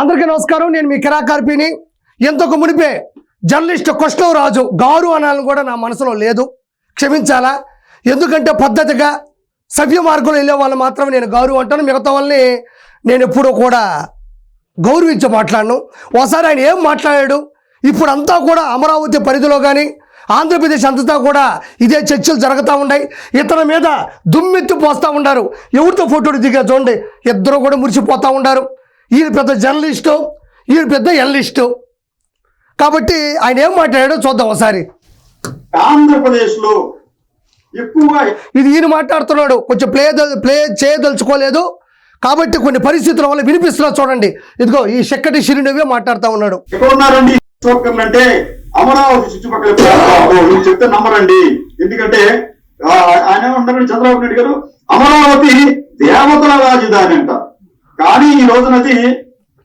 అందరికీ నమస్కారం. నేను మీ కిరాకార్పిని ఎంతకు మునిపే జర్నలిస్ట్ కృష్ణరాజు గారు అనాలని కూడా నా మనసులో లేదు. క్షమించాలా? ఎందుకంటే పద్ధతిగా సభ్య మార్గంలో వెళ్ళే వాళ్ళు మాత్రమే నేను గౌరవ అంటాను. మిగతా వాళ్ళని నేను ఎప్పుడూ కూడా గౌరవించి మాట్లాడను. ఒకసారి ఆయన ఏం మాట్లాడాడు? ఇప్పుడు అంతా కూడా అమరావతి పరిధిలో కానీ ఆంధ్రప్రదేశ్ అంతటా కూడా ఇదే చర్చలు జరుగుతూ ఉన్నాయి. ఇతని మీద దుమ్మెత్తి పోస్తూ ఉన్నారు. ఎవరితో ఫోటోలు దిగా చూడండి. ఇద్దరు కూడా మురిసిపోతూ ఉన్నారు. ఈయన పెద్ద జర్నలిస్టు ఈయన పెద్ద ఎనలిస్టు. కాబట్టి ఆయన ఏం మాట్లాడాడో చూద్దాం ఒకసారి. ఆంధ్రప్రదేశ్లో ఎక్కువగా ఇది ఈయన మాట్లాడుతున్నాడు. కొంచెం ప్లే ప్లే చేయదలుచుకోలేదు. కాబట్టి కొన్ని పరిస్థితుల వల్ల వినిపిస్తున్నా చూడండి. ఇదిగో ఈ చక్కటి శిరునివే మాట్లాడుతూ ఉన్నాడు. ఉన్నారండి అంటే అమరావతి చుట్టుపక్కల చెప్తే నమ్మరండి. ఎందుకంటే ఆయన ఏమంటారు చంద్రబాబు నాయుడు గారు అమరావతి దేవతల రాజధాని అంట. కానీ ఈ రోజునది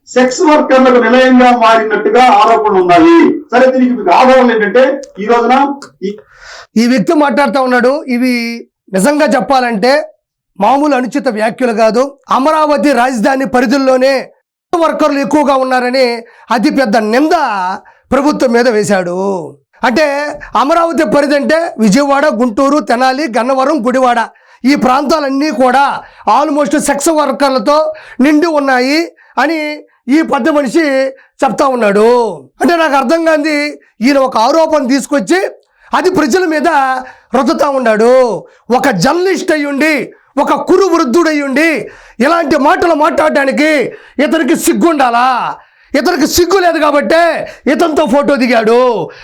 సెక్స్ వర్కర్లకు నిలయంగా మారినట్టుగా ఆరోపణలు ఉన్నాయి. సరే దీనికి మీకు ఆధారాలు ఏంటంటే ఈ రోజున ఈ వ్యక్తి మాట్లాడుతూ ఉన్నాడు. ఇవి నిజంగా చెప్పాలంటే మామూలు అనుచిత వ్యాఖ్యలు కాదు. అమరావతి రాజధాని పరిధుల్లోనే వర్కర్లు ఎక్కువగా ఉన్నారని అతి పెద్ద నింద ప్రభుత్వం మీద వేశాడు. అంటే అమరావతి పరిధి అంటే విజయవాడ గుంటూరు తెనాలి గన్నవరం గుడివాడ. ఈ ప్రాంతాలన్నీ కూడా ఆల్మోస్ట్ సెక్స్ వర్కర్లతో నిండి ఉన్నాయి అని ఈ పెద్ద మనిషి చెప్తా ఉన్నాడు. అంటే నాకు అర్థం కాంది ఈయన ఒక ఆరోపణ తీసుకొచ్చి అది ప్రజల మీద రుద్దుతా ఉన్నాడు. ఒక జర్నలిస్ట్ అయ్యుండి ఒక కురు వృద్ధుడయ్యుండి ఇలాంటి మాటలు మాట్లాడడానికి ఇతనికి సిగ్గుండాలా? ఇతనికి సిగ్గు లేదు కాబట్టే ఇతనితో ఫోటో దిగాడు.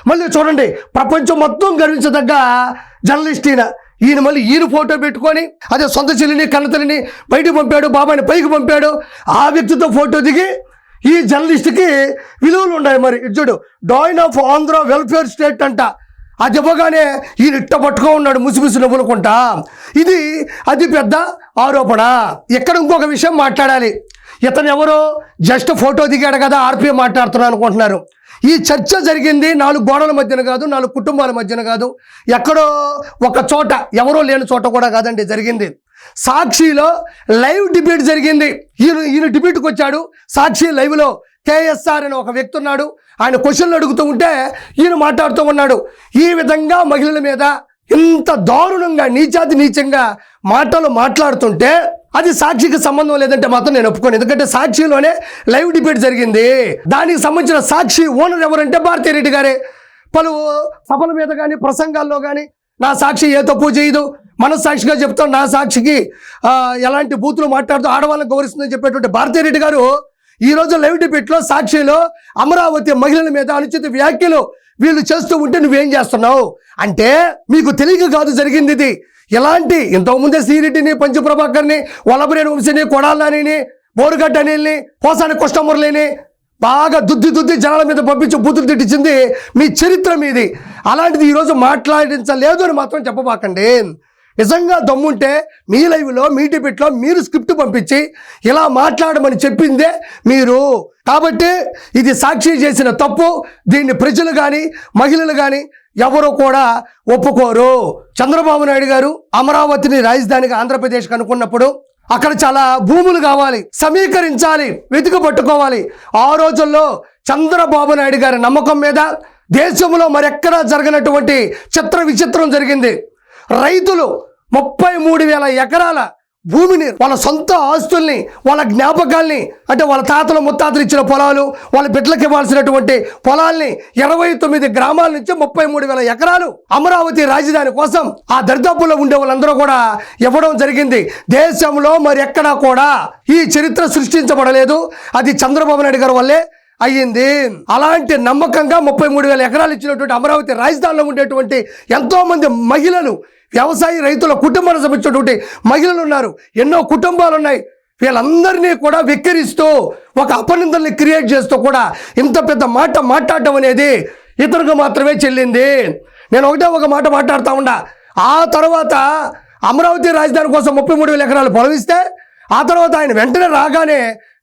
మళ్ళీ చూడండి ప్రపంచం మొత్తం గర్వించదగ్గ జర్నలిస్ట్ ఈయన. ఈయన మళ్ళీ ఈయన ఫోటో పెట్టుకొని అదే సొంత చెల్లిని కన్నతల్లిని బయటకు పంపాడు బాబాయిని పైకి పంపాడు. ఆ వ్యక్తితో ఫోటో దిగి ఈ జర్నలిస్ట్కి విలువలు ఉన్నాయి మరి. ఇటు చూడు డాయిన్ ఆఫ్ ఆంధ్ర వెల్ఫేర్ స్టేట్ అంట. అది ఇవ్వగానే ఈయన ఇట్ట పట్టుకో ఉన్నాడు ముసిముసి నవ్వులుకుంటా. ఇది అది పెద్ద ఆరోపణ. ఇక్కడ ఇంకొక విషయం మాట్లాడాలి. ఇతను ఎవరో జస్ట్ ఫోటో దిగాడు కదా ఆర్పీఎం మాట్లాడుతున్నాను అనుకుంటున్నారు. ఈ చర్చ జరిగింది నాలుగు గోడల మధ్యన కాదు నాలుగు కుటుంబాల మధ్యన కాదు. ఎక్కడో ఒక చోట ఎవరో లేని చోట కూడా కాదండి జరిగింది. సాక్షిలో లైవ్ డిబేట్ జరిగింది. ఈయన ఈయన డిబేట్కి వచ్చాడు. సాక్షి లైవ్లో కేఎస్ఆర్ అని ఒక వ్యక్తి ఉన్నాడు. ఆయన క్వశ్చన్లు అడుగుతూ ఉంటే ఈయన మాట్లాడుతూ ఉన్నాడు. ఈ విధంగా మహిళల మీద ఇంత దారుణంగా నీచాతి నీచంగా మాటలు మాట్లాడుతుంటే అది సాక్షికి సంబంధం లేదంటే మాత్రం నేను ఒప్పుకోను. ఎందుకంటే సాక్షిలోనే లైవ్ డిబేట్ జరిగింది. దానికి సంబంధించిన సాక్షి ఓనర్ ఎవరంటే భారతీరెడ్డి గారే. పలు సభల మీద కానీ ప్రసంగాల్లో కానీ నా సాక్షి ఏ తప్పు చేయదు. మనస్సాక్షిగా చెప్తాం నా సాక్షికి ఎలాంటి బూతులు మాట్లాడుతూ ఆడవాళ్ళని గౌరవిస్తుందని చెప్పేటువంటి భారతీరెడ్డి గారు ఈ రోజు లైవ్ డిబేట్లో సాక్షిలో అమరావతి మహిళల మీద అనుచిత వ్యాఖ్యలు వీళ్ళు చేస్తూ ఉంటే నువ్వేం చేస్తున్నావు? అంటే మీకు తెలియక కాదు జరిగింది ఇది. ఎలాంటి? ఇంతకుముందే శ్రీరెడ్డిని పంచప్రభాకర్ని వలబరేని వంశీని కొడాలని బోరుగడ్డ అనిల్ని పోసాని కృష్ణమురళిని బాగా దుద్ది దుద్ది జనాల మీద పంపించి బూతులు తిట్టించింది మీ చరిత్ర మీది. అలాంటిది ఈరోజు మాట్లాడించలేదు అని మాత్రం చెప్పబాకండి. నిజంగా దమ్ముంటే మీ లైవ్లో మీ డిబేట్లో మీరు స్క్రిప్ట్ పంపించి ఇలా మాట్లాడమని చెప్పిందే మీరు. కాబట్టి ఇది సాక్షి చేసిన తప్పు. దీన్ని ప్రజలు కానీ మహిళలు కానీ ఎవరు కూడా ఒప్పుకోరు. చంద్రబాబు నాయుడు గారు అమరావతిని రాజధానిగా ఆంధ్రప్రదేశ్కి అనుకున్నప్పుడు అక్కడ చాలా భూములు కావాలి సమీకరించాలి వెతుకు పట్టుకోవాలి. ఆ రోజుల్లో చంద్రబాబు నాయుడు గారి నమ్మకం మీద దేశంలో మరెక్కడా జరగనటువంటి చిత్ర విచిత్రం జరిగింది. రైతులు ముప్పై మూడు వేల ఎకరాల భూమిని వాళ్ళ సొంత ఆస్తుల్ని వాళ్ళ జ్ఞాపకాల్ని అంటే వాళ్ళ తాతలు ముత్తాతలు ఇచ్చిన పొలాలు వాళ్ళ బిడ్డలకు ఇవ్వాల్సినటువంటి పొలాల్ని ఇరవై తొమ్మిది గ్రామాల నుంచి ముప్పై మూడు వేల ఎకరాలు అమరావతి రాజధాని కోసం ఆ దరిదాపుల్లో ఉండే వాళ్ళందరూ కూడా ఇవ్వడం జరిగింది. దేశంలో మరి ఎక్కడా కూడా ఈ చరిత్ర సృష్టించబడలేదు. అది చంద్రబాబు నాయుడు గారి వల్లే అయ్యింది. అలాంటి నమ్మకంగా ముప్పై మూడు వేల ఎకరాలు ఇచ్చినటువంటి అమరావతి రాజధానిలో ఉండేటువంటి ఎంతోమంది మహిళలు వ్యవసాయ రైతుల కుటుంబానికి సంబంధించినటువంటి మహిళలు ఉన్నారు. ఎన్నో కుటుంబాలు ఉన్నాయి. వీళ్ళందరినీ కూడా వెక్కిరిస్తూ ఒక అపనిందల్ని క్రియేట్ చేస్తూ కూడా ఇంత పెద్ద మాట మాట్లాడటం అనేది ఇతరులకు మాత్రమే చెల్లింది. నేను ఒకటే ఒక మాట మాట్లాడుతూ ఉండా ఆ తర్వాత అమరావతి రాజధాని కోసం ముప్పై మూడు వేల ఎకరాలు పొలవిస్తే ఆ తర్వాత ఆయన వెంటనే రాగానే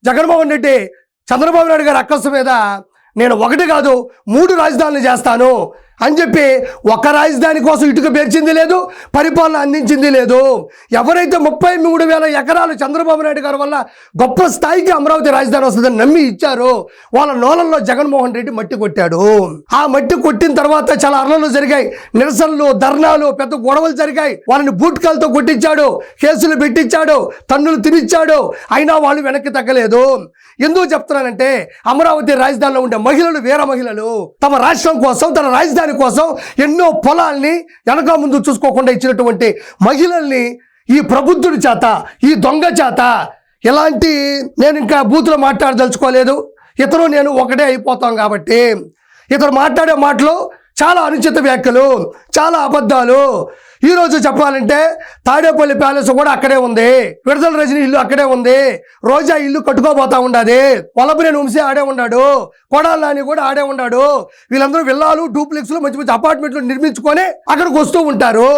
జగన్మోహన్ రెడ్డి చంద్రబాబు నాయుడు గారి అక్కస్సు మీద నేను ఒకటి కాదు మూడు రాజధానులు చేస్తాను. అని చెప్పి ఒక రాజధాని కోసం ఇటుక పేర్చింది లేదు పరిపాలన అందించింది లేదు. ఎవరైతే ముప్పై మూడు వేల ఎకరాలు చంద్రబాబు నాయుడు గారి వల్ల గొప్ప స్థాయికి అమరావతి రాజధాని వస్తుందని నమ్మి ఇచ్చారు వాళ్ళ నోలల్లో జగన్మోహన్ రెడ్డి మట్టి కొట్టాడు. ఆ మట్టి కొట్టిన తర్వాత చాలా అర్లలు జరిగాయి. నిరసనలు ధర్నాలు పెద్ద గొడవలు జరిగాయి. వాళ్ళని బూట్కాలతో కొట్టించాడు కేసులు పెట్టించాడు తన్నులు తినిచ్చాడు. అయినా వాళ్ళు వెనక్కి తగ్గలేదు. ఎందుకు చెప్తున్నానంటే అమరావతి రాజధానిలో ఉండే మహిళలు వీర మహిళలు తమ రాష్ట్రం కోసం తన రాజధాని కోసం ఎన్నో పొలాల్ని వెనక ముందు చూసుకోకుండా ఇచ్చినటువంటి మహిళల్ని ఈ ప్రబుద్ధుడి చేత ఈ దొంగ చేత ఇలాంటి నేను ఇంకా బూతులు మాట్లాడదలుచుకోలేదు. ఇతను నేను ఒకటే అయిపోతాం కాబట్టి ఇతను మాట్లాడే మాటలు చాలా అనుచిత వ్యాఖ్యలు చాలా అబద్ధాలు. ఈ రోజు చెప్పాలంటే తాడేపల్లి ప్యాలెస్ కూడా అక్కడే ఉంది. విడుదల రజని ఇల్లు అక్కడే ఉంది. రోజా ఇల్లు కట్టుకోబోతా ఉండదు. వలబిరేని వంశీ ఆడే ఉన్నాడు. కొడాలని కూడా ఆడే ఉన్నాడు. వీళ్ళందరూ విల్లాలు డూప్లెక్స్లు మంచి మంచి అపార్ట్మెంట్లు నిర్మించుకొని అక్కడికి వస్తూ ఉంటారు.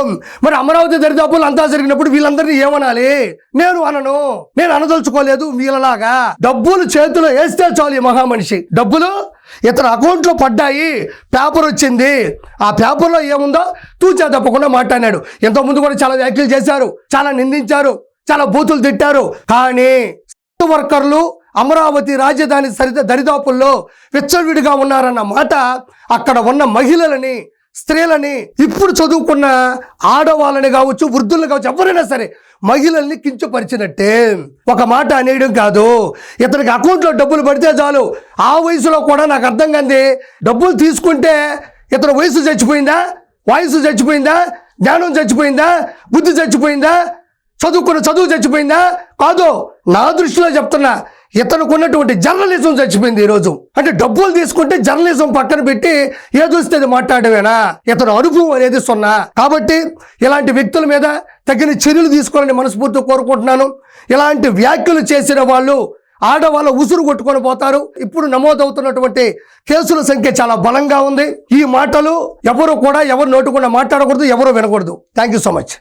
మరి అమరావతి దరిదాపులు అంతా జరిగినప్పుడు వీళ్ళందరినీ ఏమనాలి? నేను అనను. నేను అనదలుచుకోలేదు వీళ్ళలాగా. డబ్బులు చేతిలో వేస్తే చాలు ఈ మహామనిషి. డబ్బులు ఇతర అకౌంట్లో పడ్డాయి. పేపర్ వచ్చింది. ఆ పేపర్లో ఏముందో తూచా తప్పకుండా మాట్లాడాడు ఎంతో ముందు కూడా చాలా వ్యాఖ్యలు చేశారు చాలా నిందించారు చాలా బూతులు తిట్టారు. కానీ వర్కర్లు అమరావతి రాజధాని సరిత దరిదాపుల్లో విచ్చలవిడిగా ఉన్నారన్న మాట అక్కడ ఉన్న మహిళలని స్త్రీలని ఇప్పుడు చదువుకున్న ఆడవాళ్ళని కావచ్చు వృద్ధులను కావచ్చు ఎవరైనా సరే మహిళల్ని కించపరిచినట్టే. ఒక మాట అనేయడం కాదు. ఇతనికి అకౌంట్లో డబ్బులు పడితే చాలు. ఆ వయసులో కూడా నాకు అర్థం కాంది డబ్బులు తీసుకుంటే ఇతను వయసు చచ్చిపోయిందా? వయసు చచ్చిపోయిందా? జ్ఞానం చచ్చిపోయిందా? బుద్ధి చచ్చిపోయిందా? చదువుకున్న చదువు చచ్చిపోయిందా? కాదు నా దృష్టిలో చెప్తున్నా ఇతనికి ఉన్నటువంటి జర్నలిజం చచ్చిపోయింది ఈరోజు అంటే డబ్బులు తీసుకుంటే జర్నలిజం పక్కన పెట్టి ఏ అది మాట్లాడమేనా ఇతను అనుభవం అనేది సున్నా. కాబట్టి ఇలాంటి వ్యక్తుల మీద తగిన చర్యలు తీసుకోవాలని మనస్ఫూర్తిగా కోరుకుంటున్నాను. ఇలాంటి వ్యాఖ్యలు చేసిన వాళ్ళు ఆడవాళ్ళ ఉసురు కొట్టుకొని పోతారు. ఇప్పుడు నమోదవుతున్నటువంటి కేసుల సంఖ్య చాలా బలంగా ఉంది. ఈ మాటలు ఎవరు కూడా ఎవరు నోటుకుండా మాట్లాడకూడదు ఎవరు వినకూడదు. Thank you so much